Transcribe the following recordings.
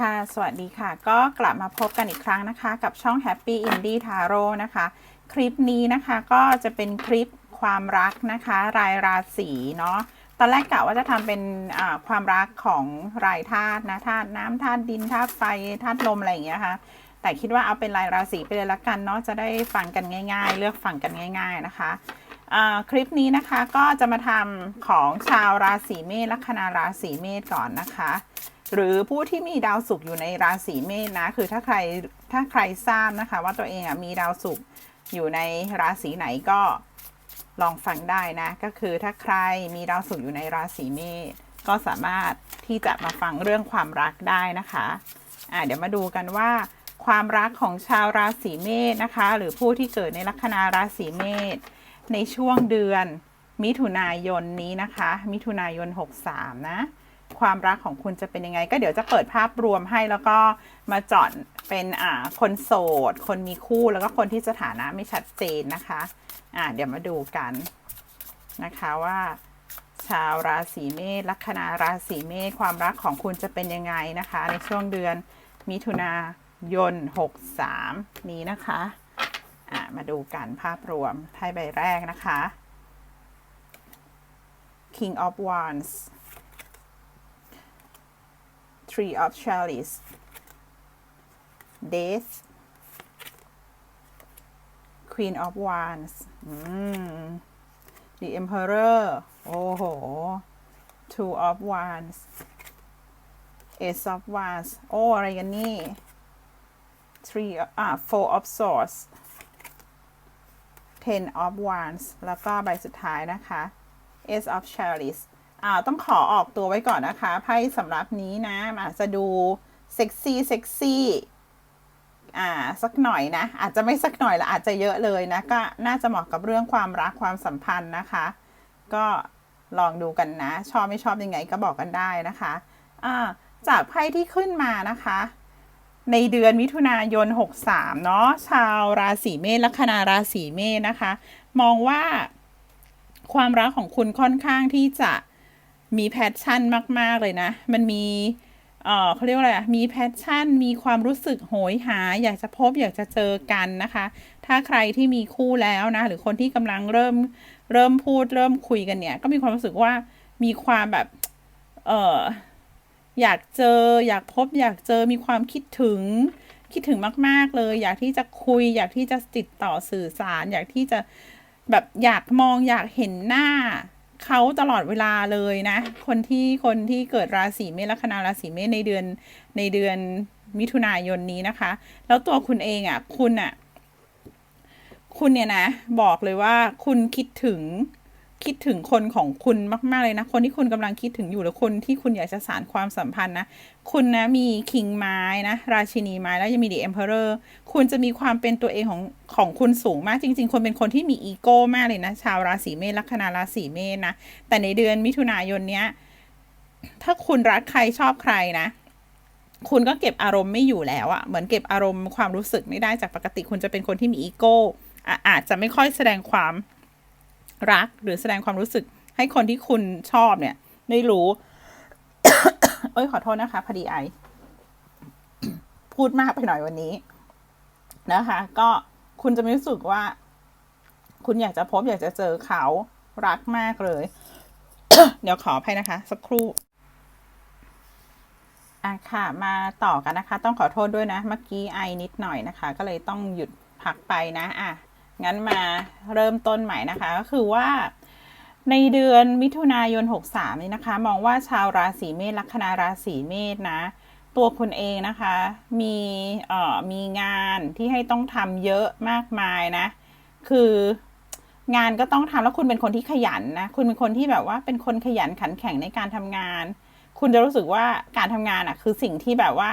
ค่ะ สวัสดีค่ะ ก็กลับมาพบกันอีกครั้งนะคะ กับช่อง Happy Indie Tarot นะคะ คลิปนี้นะคะก็จะเป็นคลิปความรักนะคะ รายราศีเนาะ ตอนแรกกะว่าจะทำเป็นความรักของรายธาตุนะธาตุน้ำธาตุดินธาตุไฟธาตุลมอะไรอย่างเงี้ยค่ะ แต่คิดว่าเอาเป็นรายราศีไปเลยละกันเนาะ จะได้ฟังกันง่าย ๆ เลือกฟังกันง่าย ๆนะคะคลิปนี้นะคะก็จะมาทำของชาวราศีเมษลัคนาราศีเมษก่อนนะคะ หรือผู้ที่มีดาวศุกร์อยู่ในราศีเมษนะคือถ้าใครถ้าใครทราบนะคะว่าตัวเองอะมีดาวศุกร์อยู่ในราศีไหนก็ลองฟังได้นะ ก็คือถ้าใครมีดาวศุกร์อยู่ในราศีเมษก็สามารถที่จะมาฟังเรื่องความรักได้นะคะอ่าเดี๋ยวมาดูกันว่า ความรักของชาวราศีเมษนะคะ หรือผู้ที่เกิดในลัคนาราศีเมษในช่วงเดือนมิถุนายนนี้นะคะ มิถุนายน 63 นะ ความรักของคุณจะเป็นยังไง ก็เดี๋ยวจะเปิดภาพรวมให้แล้วก็มาจาะเป็นอ่าคนโสด คนมีคู่แล้วก็คนที่สถานะไม่ชัดเจนนะคะอ่าเดี๋ยวมาดูกันนะคะว่า ชาวราศีเมษลัคนาราศีเมษความรักของคุณจะเป็นยังไงนะคะ ในช่วงเดือนมิถุนายน 63 นี้นะคะอะมาดูกันภาพรวมไพ่ใบแรกนะคะ King of Wands Three of Chalice Death Queen of Wands อืม The Emperor โอ้โห Two of Wands Ace of Wands โอ้ อะไรกันนี่ Three อ่า Four of Swords Ten of Wands แล้วก็ใบสุดท้ายนะคะ Ace of Chalice อ่าต้องขอออกตัวไว้ก่อนนะคะไพ่สำหรับนี้นะอาจจะดูเซ็กซี่เซ็กซี่อ่าสักหน่อยนะ อาจจะไม่สักหน่อยละอาจจะเยอะเลยนะ ก็น่าจะเหมาะกับเรื่องความรักความสัมพันธ์นะคะ ก็ลองดูกันนะ ชอบไม่ชอบยังไงก็บอกกันได้นะคะอ่าจากไพ่ที่ขึ้นมานะคะ ในเดือนมิถุนายน 63 เนาะชาวราศีเมษลัคนาราศีเมษนะคะ มองว่าความรักของคุณค่อนข้างที่จะ มีแพชชั่นมาก ๆ เลยนะ มันมีเออเขาเรียกว่าอะไรอะมีแพชชั่น มีความรู้สึกโหยหา อยากจะพบอยากจะเจอกันนะคะ ถ้าใครที่มีคู่แล้วนะ หรือคนที่กำลังเริ่มเริ่มพูดเริ่มคุยกันเนี่ย ก็มีความรู้สึกว่ามีความแบบ เอออยากเจอ อยากพบ อยากเจอมีความคิดถึง คิดถึงมาก ๆ เลย อยากที่จะคุย อยากที่จะติดต่อสื่อสาร อยากที่จะแบบอยากมองอยากเห็นหน้า เขาตลอดเวลาเลยนะ คนที่คนที่เกิดราศีเมษลัคนาราศีเมษในเดือนในเดือนมิถุนายนนี้นะคะ แล้วตัวคุณเองอะ่ะ คุณอะ่ะ คุณเนี่ยนะ บอกเลยว่าคุณคิดถึง คิดถึงคนของคุณมาก ๆ เลยนะ คนที่คุณกำลังคิดถึงอยู่หรือคนที่คุณอยากจะสานความสัมพันธ์นะ คุณนะมีคิงไม้นะ ราชินีไม้แล้วยังมีดีเอ็มเพอเรอร์คุณจะมีความเป็นตัวเองของของคุณสูงมากจริง ๆ คนเป็นคนที่มีอีโก้มากเลยนะ ชาวราศีเมษลัคนาราศีเมษนะ แต่ในเดือนมิถุนายนเนี้ย ถ้าคุณรักใครชอบใครนะคุณก็เก็บอารมณ์ไม่อยู่แล้วอะเหมือนเก็บอารมณ์ความรู้สึกไม่ได้จากปกติคุณจะเป็นคนที่มีอีโก้อาจจะไม่ค่อยแสดงความ รักหรือแสดงความรู้สึกให้คนที่คุณชอบเนี่ย ได้รู้ เอ้ยขอโทษนะคะพอดีไอ พูดมากไปหน่อยวันนี้นะคะ ก็คุณจะไม่รู้สึกว่า คุณอยากจะพบอยากจะเจอเขารักมากเลย เดี๋ยวขออภัยนะคะ สักครู่อะค่ะ มาต่อกันนะคะ ต้องขอโทษด้วยนะ เมื่อกี้ไอนิดหน่อยนะคะ ก็เลยต้องหยุดพักไปนะ อะ งั้นมาเริ่มต้นใหม่นะคะก็คือว่าในเดือนมิถุนายน 63 นี้นะคะ มองว่าชาวราศีเมษลัคนาราศีเมษนะ ตัวคุณเองนะคะ มีเอ่อมีงานที่ให้ต้องทำเยอะมากมายนะ คืองานก็ต้องทำแล้วคุณเป็นคนที่ขยันนะ คุณเป็นคนที่แบบว่าเป็นคนขยันขันแข็งในการทำงาน คุณจะรู้สึกว่าการทำงานอะคือสิ่งที่แบบว่า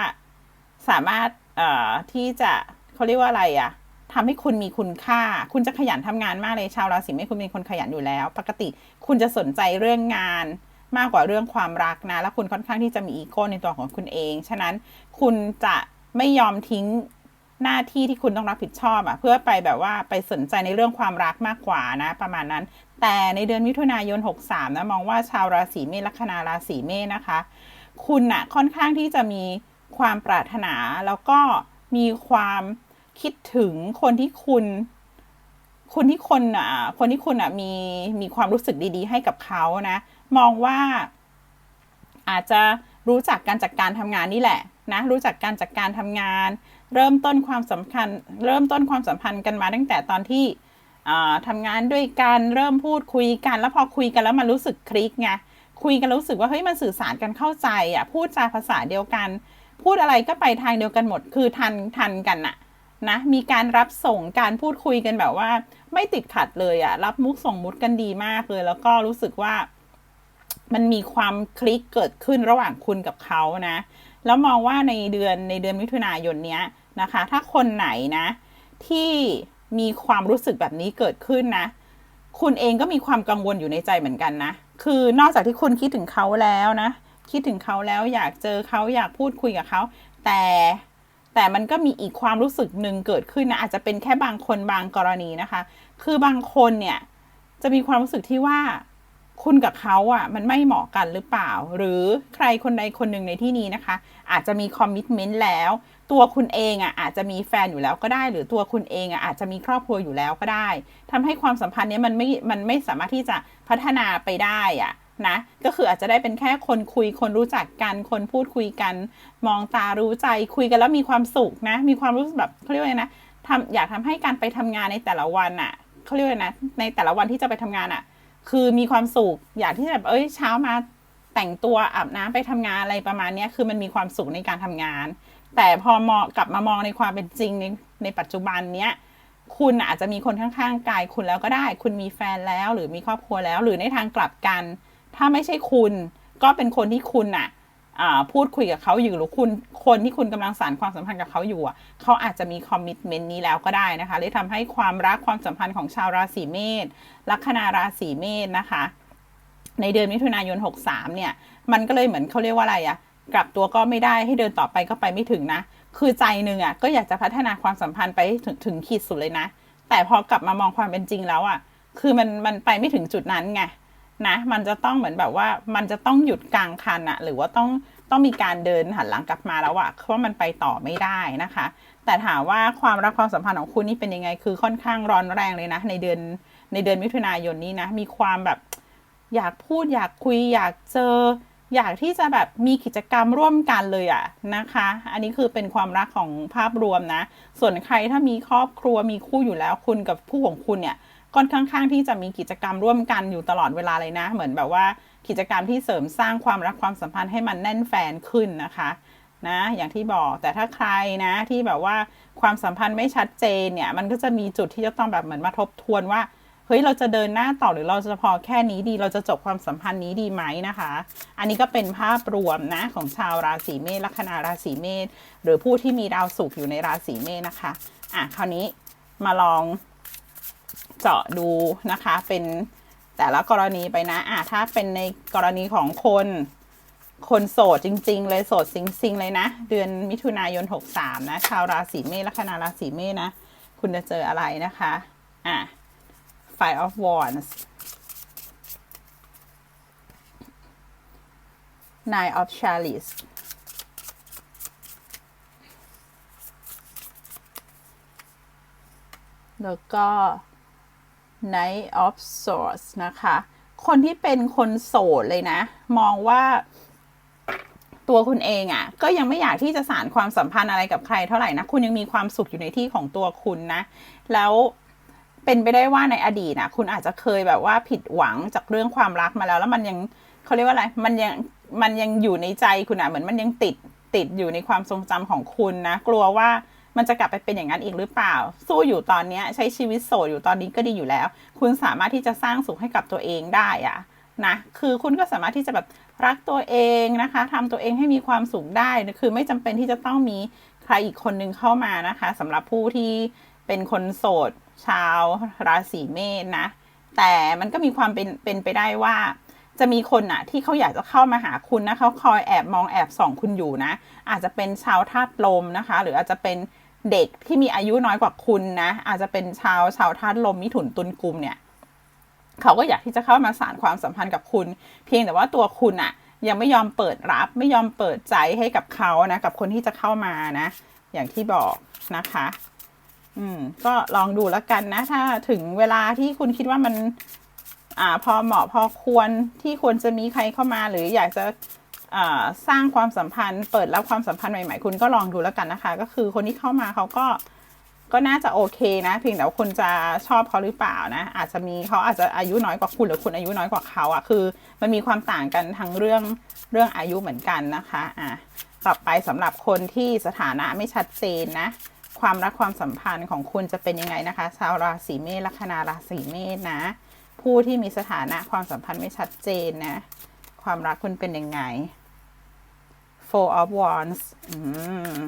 สามารถเอ่อที่จะเขาเรียกว่าอะไรอะ ทำให้คุณมีคุณค่า คุณจะขยันทำงานมากเลยชาวราศีเมษคุณเป็นคนขยันอยู่แล้ว ปกติคุณจะสนใจเรื่องงานมากกว่าเรื่องความรักนะ แล้วคุณค่อนข้างที่จะมีอีโก้ในตัวของคุณเอง ฉะนั้นคุณจะไม่ยอมทิ้งหน้าที่ที่คุณต้องรับผิดชอบอะเพื่อไปแบบว่าไปสนใจในเรื่องความรักมากกว่านะ ประมาณนั้น แต่ในเดือนมิถุนายน 63 นะ มองว่าชาวราศีเมษลัคนาราศีเมษนะคะ คุณอะค่อนข้างที่จะมีความปรารถนาแล้วก็มีความ คิดถึงคนที่คุณคนที่คนอะคนที่คุณอะมีมีความรู้สึกดี ๆ ให้กับเขานะ มองว่า อาจจะรู้จักการจัดการทำงานนี่แหละนะรู้จักการจัดการทำงาน เริ่มต้นความสำคัญ เริ่มต้นความสัมพันธ์กันมาตั้งแต่ตอนที่ทำงานด้วยกันเริ่มพูดคุยกัน แล้วพอคุยกันแล้วมันรู้สึกคลิกไงคุยกันรู้สึกว่าเฮ้ยมันสื่อสารกันเข้าใจอะพูดจาภาษาเดียวกัน พูดอะไรก็ไปทางเดียวกันหมดคือทันทันกันอะ นะ มีการรับส่งการพูดคุยกันแบบว่า ไม่ติดขัดเลยอะรับมุกส่งมุดกันดีมากเลย แล้วก็รู้สึกว่า มันมีความคลิกเกิดขึ้นระหว่างคุณกับเขานะ แล้วมองว่าในเดือนในเดือนมิถุนายนเนี้ยนะคะ ถ้าคนไหนนะ ที่มีความรู้สึกแบบนี้เกิดขึ้นนะ คุณเองก็มีความกังวลอยู่ในใจเหมือนกันนะ คือนอกจากที่คุณคิดถึงเขาแล้วนะ คิดถึงเขาแล้วอยากเจอเขาอยากพูดคุยกับเขา แต่ แต่มันก็มีอีกความรู้สึกหนึ่งเกิดขึ้นนะอาจจะเป็นแค่บางคนบางกรณีนะคะ คือบางคนเนี่ยจะมีความรู้สึกที่ว่าคุณกับเขาอะมันไม่เหมาะกันหรือเปล่า หรือใครคนใดคนหนึ่งในที่นี้นะคะ อาจจะมีคอมมิชเมนต์แล้ว ตัวคุณเองอะอาจจะมีแฟนอยู่แล้วก็ได้ หรือตัวคุณเองอะอาจจะมีครอบครัวอยู่แล้วก็ได้ทำให้ความสัมพันธ์นี้มันไม่มันไม่สามารถที่จะพัฒนาไปได้อะนะก็คืออาจจะได้เป็นแค่คนคุยคนรู้จักกัน คนพูดคุยกัน มองตารู้ใจคุยกันแล้วมีความสุขนะ มีความรู้สึกแบบเขาเรียกว่าไงนะทำอยากทำให้การไปทำงานในแต่ละวันอะ่ะเขาเรียกว่านะในแต่ละวันที่จะไปทำงานอะ่ะ คือมีความสุขอยากที่แบบเอ้ยเช้ามาแต่งตัวอาบน้ำไปทำงานอะไรประมาณนี้คือมันมีความสุขในการทำงาน แต่พอมองกลับมามองในความเป็นจริงในในปัจจุบันเนี้ยคุณอาจจะมีคนข้างๆกายคุณแล้วก็ได้ คุณมีแฟนแล้ว หรือมีครอบครัวแล้ว หรือในทางกลับกัน ถ้าไม่ใช่คุณก็เป็นคนที่คุณอะพูดคุยกับเขาอยู่หรือคุณคนที่คุณกำลังสารความสัมพันธ์กับเขาอยู่อะเขาอาจจะมีคอมมิชเมนต์นี้แล้วก็ได้นะคะเลยทำให้ความรักความสัมพันธ์ของชาวราศีเมษลัคนาราศีเมษนะคะ ในเดือนมิถุนายน 63 เนี่ย มันก็เลยเหมือนเขาเรียกว่าอะไรอะกลับตัวก็ไม่ได้ให้เดินต่อไปก็ไปไม่ถึงนะ คือใจหนึ่งอะก็อยากจะพัฒนาความสัมพันธ์ไปถึงถึงขีดสุดเลยนะ แต่พอกลับมามองความเป็นจริงแล้วอะคือมันมันไปไม่ถึงจุดนั้นไง นะมันจะต้องเหมือนแบบว่ามันจะต้องหยุดกลางคันอะหรือว่าต้องต้องมีการเดินหันหลังกลับมาแล้วอะเพราะมันไปต่อไม่ได้นะคะ แต่ถามว่าความรักความสัมพันธ์ของคุณนี่เป็นยังไง คือค่อนข้างร้อนแรงเลยนะ ในเดือนในเดือนมิถุนายนนี้นะ มีความแบบอยากพูดอยากคุยอยากเจอ อยากที่จะแบบมีกิจกรรมร่วมกันเลยอะนะคะ อันนี้คือเป็นความรักของภาพรวมนะ ส่วนใครถ้ามีครอบครัวมีคู่อยู่แล้วคุณกับผู้ของคุณเนี่ย ค่อนข้างที่จะมีกิจกรรมร่วมกันอยู่ตลอดเวลาเลยนะ เหมือนแบบว่ากิจกรรมที่เสริมสร้างความรักความสัมพันธ์ให้มันแน่นแฟนขึ้นนะคะนะอย่างที่บอกแต่ถ้าใครนะที่แบบว่าความสัมพันธ์ไม่ชัดเจนเนี่ย มันก็จะมีจุดที่จะต้องแบบเหมือนมาทบทวนว่าเฮ้ยเราจะเดินหน้าต่อหรือเราจะพอแค่นี้ดี เราจะจบความสัมพันธ์นี้ดีไหมนะคะ อันนี้ก็เป็นภาพรวมนะของชาวราศีเมษลัคนาราศีเมษหรือผู้ที่มีดาวศุกร์อยู่ในราศีเมษนะคะอะคราวนี้มาลอง เจาะดูนะคะ เป็นแต่ละกรณีไปนะอะถ้าเป็นในกรณีของคน คนโสดจริง ๆ เลยโสดซิงๆเลยนะ เดือนมิถุนายน 63 นะ ชาวราศีเมษลัคนาราศีเมษนะ คุณจะเจออะไรนะคะ อะ Five of Wands Nine of Chalice แล้วก็ Knight of Swords นะคะ คนที่เป็นคนโสดเลยนะ มองว่าตัวคุณเองอะ่ะ ก็ยังไม่อยากที่จะสารความสัมพันธ์อะไรกับใครเท่าไหร่นะ คุณยังมีความสุขอยู่ในที่ของตัวคุณนะ แล้วเป็นไปได้ว่าในอดีตนะคุณอาจจะเคยแบบว่าผิดหวังจากเรื่องความรักมาแล้ว แล้วมันยังเขาเรียกว่าอะไร มันยังมันยังอยู่ในใจคุณอะเหมือนมันยังติดติดอยู่ในความทรงจำของคุณนะ กลัวว่า มันจะกลับไปเป็นอย่างนั้นอีกหรือเปล่า สู้อยู่ตอนนี้ใช้ชีวิตโสดอยู่ตอนนี้ก็ดีอยู่แล้ว คุณสามารถที่จะสร้างสุขให้กับตัวเองได้อะนะคือคุณก็สามารถที่จะแบบรักตัวเองนะคะทำตัวเองให้มีความสุขได้คือไม่จำเป็นที่จะต้องมีใครอีกคนนึงเข้ามานะคะสำหรับผู้ที่เป็นคนโสด ชาวราศีเมษนะ แต่มันก็มีความเป็นเป็นไปได้ว่าจะมีคนอะที่เขาอยากจะเข้ามาหาคุณนะเขาคอยแอบมองแอบส่องคุณอยู่นะ อาจจะเป็นชาวธาตุลมนะคะ หรืออาจจะเป็น เด็กที่มีอายุน้อยกว่าคุณนะ อาจจะเป็นชาวชาวธาตุลมมิถุนตุลกุมเนี่ยเขาก็อยากที่จะเข้ามาสารความสัมพันธ์กับคุณ เพียงแต่ว่าตัวคุณอะยังไม่ยอมเปิดรับ ไม่ยอมเปิดใจให้กับเขานะ กับคนที่จะเข้ามานะ อย่างที่บอกนะคะ อืม ก็ลองดูแล้วกันนะ ถ้าถึงเวลาที่คุณคิดว่ามัน อ่า พอเหมาะพอควรที่ควรจะมีใครเข้ามาหรืออยากจะ สร้างความสัมพันธ์ เปิดรับความสัมพันธ์ใหม่ๆ คุณก็ลองดูแล้วกันนะคะ ก็คือคนที่เข้ามาเขาก็ก็น่าจะโอเคนะเพียงแต่ว่าคุณจะชอบเขาหรือเปล่านะ อาจจะมีเขาอาจจะอายุน้อยกว่าคุณหรือคุณอายุน้อยกว่าเขาอะคือ มันมีความต่างกันทั้งเรื่องเรื่องอายุเหมือนกันนะคะอะต่อไปสำหรับคนที่สถานะไม่ชัดเจนนะ ความรักความสัมพันธ์ของคุณจะเป็นยังไงนะคะชาวราศีเมษลัคนาราศีเมษนะ ผู้ที่มีสถานะความสัมพันธ์ไม่ชัดเจนนะ ความรักคุณเป็นยังไง Four of Wands อืม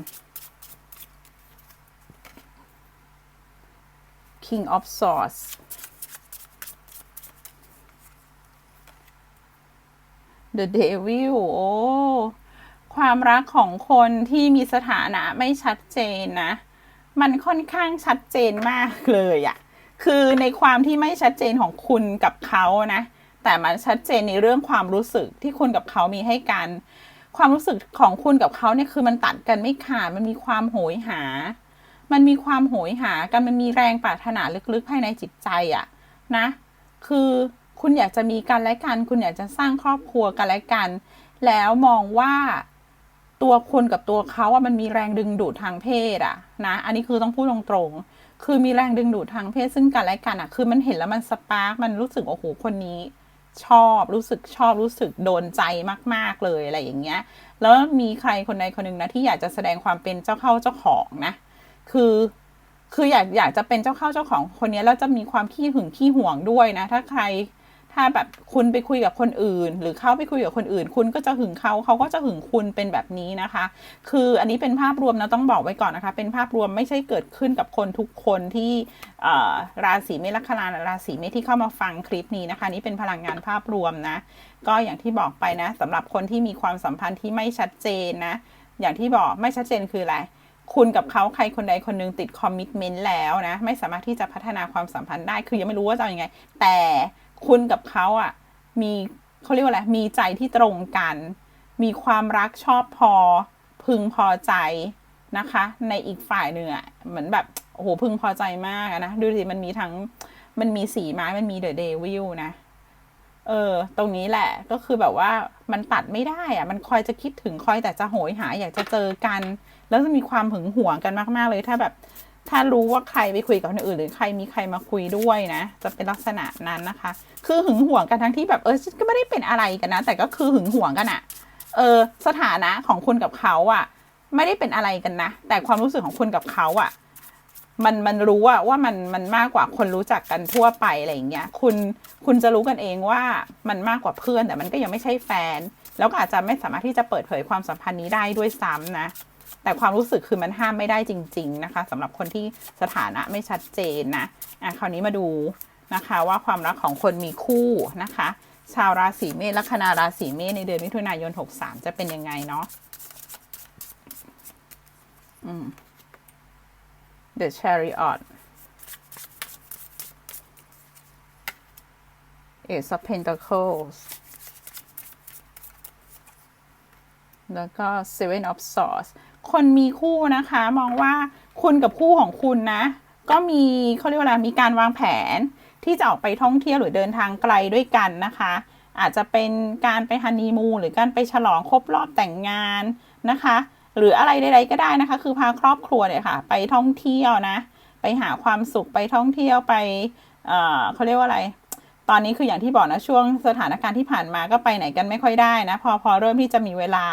King of Swords The Devil โอ้ความรักของคนที่มีสถานะไม่ชัดเจนนะ มันค่อนข้างชัดเจนมากเลยอะคือในความที่ไม่ชัดเจนของคุณกับเขานะ แต่มันชัดเจนในเรื่องความรู้สึกที่คุณกับเขามีให้กัน ความรู้สึกของคุณกับเขาเนี่ยคือมันตัดกันไม่ขาดมันมีความโหยหา มันมีความโหยหากันมันมีแรงปรารถนาลึกๆภายในจิตใจอะนะ คือคุณอยากจะมีกันและกัน คุณอยากจะสร้างครอบครัวกันและกัน แล้วมองว่าตัวคุณกับตัวเขาอะมันมีแรงดึงดูดทางเพศอะนะ อันนี้คือต้องพูดตรงๆคือมีแรงดึงดูดทางเพศซึ่งกันและกันอะคือมันเห็นแล้วมันสปาร์กมันรู้สึกโอ้โหคนนี้ ชอบรู้สึกชอบรู้สึกโดนใจมาก ๆเลยอะไรอย่างเงี้ย แล้วมีใครคนใดคนหนึ่งนะที่อยากจะแสดงความเป็นเจ้าเข้าเจ้าของนะ คือคืออยากอยากจะเป็นเจ้าเข้าเจ้าของคนนี้แล้วจะมีความขี้หึงขี้ห่วงด้วยนะ ถ้าใคร ถ้าแบบคุณไปคุยกับคนอื่น หรือเขาไปคุยกับคนอื่น คุณก็จะหึงเขาเขาก็จะหึงคุณเป็นแบบนี้นะคะ คืออันนี้เป็นภาพรวมนะต้องบอกไว้ก่อนนะคะ เป็นภาพรวมไม่ใช่เกิดขึ้นกับคนทุกคนที่ราศีเมษลัคนาราศีเมษที่เข้ามาฟังคลิปนี้นะคะนี่เป็นพลังงานภาพรวมนะ ก็อย่างที่บอกไปนะสำหรับคนที่มีความสัมพันธ์ที่ไม่ชัดเจนนะ อย่างที่บอกไม่ชัดเจนคืออะไรคุณกับเขาใครคนใดคนหนึ่งติดคอมมิชเมนต์แล้วนะ ไม่สามารถที่จะพัฒนาความสัมพันธ์ได้คือยังไม่รู้ว่าจะยังไง แต่ คุณกับเขาอะ มีเขาเรียกว่าอะไร มีใจที่ตรงกัน มีความรักชอบพอ พึงพอใจนะคะ ในอีกฝ่ายหนึ่งอะเหมือนแบบโอ้โหพึงพอใจมากนะ ดูสิมันมีทั้งมันมีสีไม้มันมีเดอะเดวิลนะ เออ ตรงนี้แหละก็คือแบบว่ามันตัดไม่ได้อะมันคอยจะคิดถึงคอยแต่จะโหยหาอยากจะเจอกัน แล้วจะมีความหึงหวงกันมาก ๆ เลยถ้าแบบ ถ้ารู้ว่าใครไปคุยกับคนอื่น หรือใครมีใครมาคุยด้วยนะ จะเป็นลักษณะนั้นนะคะ คือหึงหวงกันทั้งที่แบบเออก็ไม่ได้เป็นอะไรกันนะ แต่ก็คือหึงหวงกันอะเออสถานะของคุณกับเขาอะไม่ได้เป็นอะไรกันนะ แต่ความรู้สึกของคุณกับเขาอะมันมันรู้ว่าว่ามันมันมากกว่าคนรู้จักกันทั่วไปอะไรอย่างเงี้ยคุณคุณจะรู้กันเองว่ามันมากกว่าเพื่อนแต่มันก็ยังไม่ใช่แฟน แล้วก็อาจจะไม่สามารถที่จะเปิดเผยความสัมพันธ์นี้ได้ด้วยซ้ำนะ แต่ความรู้สึกคือมันห้ามไม่ได้จริง ๆ นะคะสำหรับคนที่สถานะไม่ชัดเจนนะอะคราวนี้มาดูนะคะว่าความรักของคนมีคู่นะคะ ชาวราศีเมษลัคนาราศีเมษในเดือนมิถุนายน 63 จะเป็นยังไงเนาะอืม The Chariot Ace of Pentacles แล้วก็ Seven of Swords คนมีคู่นะคะ มองว่าคุณกับคู่ของคุณนะ ก็มีเขาเรียกว่าอะไรมีการวางแผนที่จะออกไปท่องเที่ยวหรือเดินทางไกลด้วยกันนะคะ อาจจะเป็นการไปฮันนีมูนหรือการไปฉลองครบรอบแต่งงานนะคะ หรืออะไรใดๆก็ได้นะคะ คือพาครอบครัวเนี่ยค่ะ ไปท่องเที่ยวนะ ไปหาความสุขไปท่องเที่ยวไปเเขาเรียกว่าอะไร ตอนนี้คืออย่างที่บอกนะช่วงสถานการณ์ที่ผ่านมาก็ไปไหนกันไม่ค่อยได้นะ พอพอเริ่มที่จะมีเวลา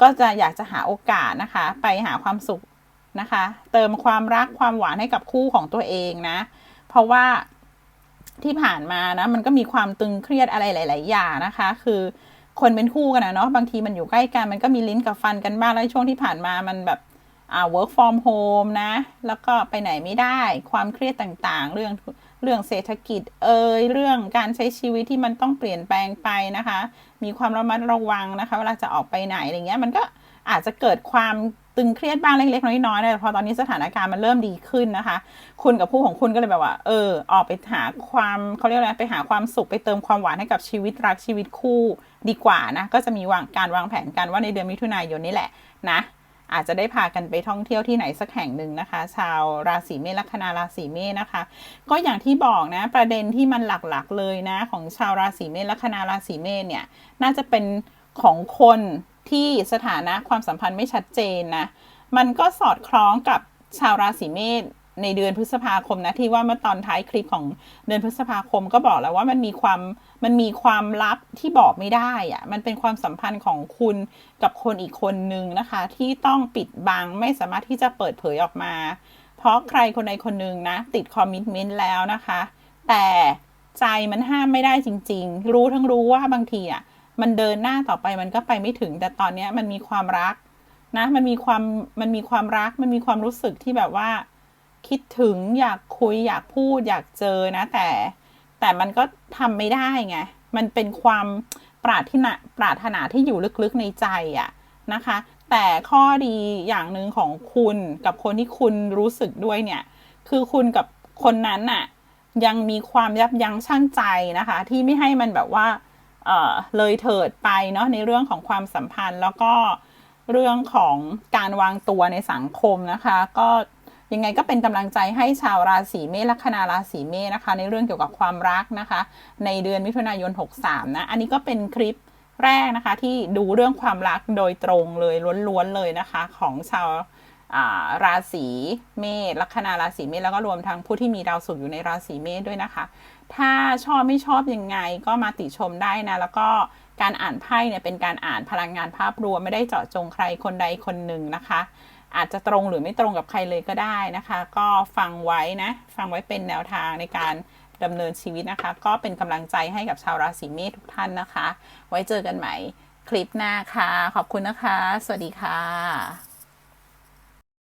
ก็จะอยากจะหาโอกาสนะคะ ไปหาความสุขนะคะ เติมความรักความหวานให้กับคู่ของตัวเองนะ เพราะว่าที่ผ่านมานะมันก็มีความตึงเครียดอะไรหลาย ๆ อย่างนะคะ คือคนเป็นคู่กันนะเนาะบางทีมันอยู่ใกล้กันมันก็มีลิ้นกับฟันกันบ้างแล้วช่วงที่ผ่านมามันแบบอ่า work from home นะ แล้วก็ไปไหนไม่ได้ความเครียดต่าง ๆ เรื่อง เรื่องเศรษฐกิจเอ่ยเรื่องการใช้ชีวิตที่มันต้องเปลี่ยนแปลงไปนะคะ มีความระมัดระวังนะคะเวลาจะออกไปไหนอะไรเงี้ยมันก็อาจจะเกิดความตึงเครียดบ้างเล็กๆน้อยๆนะพอตอนนี้สถานการณ์มันเริ่มดีขึ้นนะคะ คุณกับผู้ของคุณก็เลยแบบว่า เออ ออกไปหาความเขาเรียกอะไรไปหาความสุขไปเติมความหวานให้กับชีวิตรักชีวิตคู่ดีกว่านะ ก็จะมีวางการวางแผนกันว่าในเดือนมิถุนายนนี่แหละนะ อาจจะได้พากันไปท่องเที่ยวที่ไหนสักแห่งหนึ่งนะคะ ชาวราศีเมษลัคนาราศีเมษนะคะ ก็อย่างที่บอกนะประเด็นที่มันหลักๆเลยนะ ของชาวราศีเมษลัคนาราศีเมษเนี่ยน่าจะเป็นของคนที่สถานะความสัมพันธ์ไม่ชัดเจนนะมันก็สอดคล้องกับชาวราศีเมษ ในเดือนพฤษภาคมนะที่ว่าเมื่อตอนท้ายคลิปของเดือนพฤษภาคมก็บอกแล้วว่ามันมีความมันมีความลับที่บอกไม่ได้อะมันเป็นความสัมพันธ์ของคุณกับคนอีกคนนึงนะคะ ที่ต้องปิดบังไม่สามารถที่จะเปิดเผยออกมา เพราะใครคนใดคนหนึ่งนะ ติดคอมมิชเมนต์แล้วนะคะ แต่ใจมันห้ามไม่ได้จริง ๆ รู้ทั้งรู้ว่าบางทีอะมันเดินหน้าต่อไปมันก็ไปไม่ถึง แต่ตอนนี้มันมีความรักนะมันมีความมันมีความรัก มันมีความรู้สึกที่แบบว่า คิดถึงอยากคุยอยากพูดอยากเจอนะ แต่แต่มันก็ทำไม่ได้ไง มันเป็นความปรารถนาปรารถนาที่อยู่ลึกๆในใจอะนะคะ แต่ข้อดีอย่างหนึ่งของคุณกับคนที่คุณรู้สึกด้วยเนี่ย คือคุณกับคนนั้นน่ะยังมีความยับยั้งชั่งใจนะคะ ที่ไม่ให้มันแบบว่าเออเลยเถิดไปเนาะในเรื่องของความสัมพันธ์แล้วก็เรื่องของการวางตัวในสังคมนะคะ ก็ ยังไงก็เป็นกำลังใจให้ชาวราศีเมษลัคนาราศีเมษนะคะ ในเรื่องเกี่ยวกับความรักนะคะ ในเดือนมิถุนายน 63 นะ อันนี้ก็เป็นคลิปแรกนะคะที่ดูเรื่องความรักโดยตรงเลยล้วนๆเลยนะคะ ของชาวราศีเมษลัคนาราศีเมษแล้วก็รวมทั้งผู้ที่มีดาวศุกร์อยู่ในราศีเมษด้วยนะคะ ถ้าชอบไม่ชอบยังไงก็มาติชมได้นะ แล้วก็การอ่านไพ่เนี่ยเป็นการอ่านพลังงานภาพรวมไม่ได้เจาะจงใครคนใดคนหนึ่งนะคะ อาจจะตรงหรือไม่ตรงกับใครเลยก็ได้นะคะ ก็ฟังไว้นะ ฟังไว้เป็นแนวทางในการดำเนินชีวิตนะคะ ก็เป็นกำลังใจให้กับชาวราศีเมษทุกท่านนะคะ ไว้เจอกันใหม่คลิปหน้าค่ะ ขอบคุณนะคะ สวัสดีค่ะ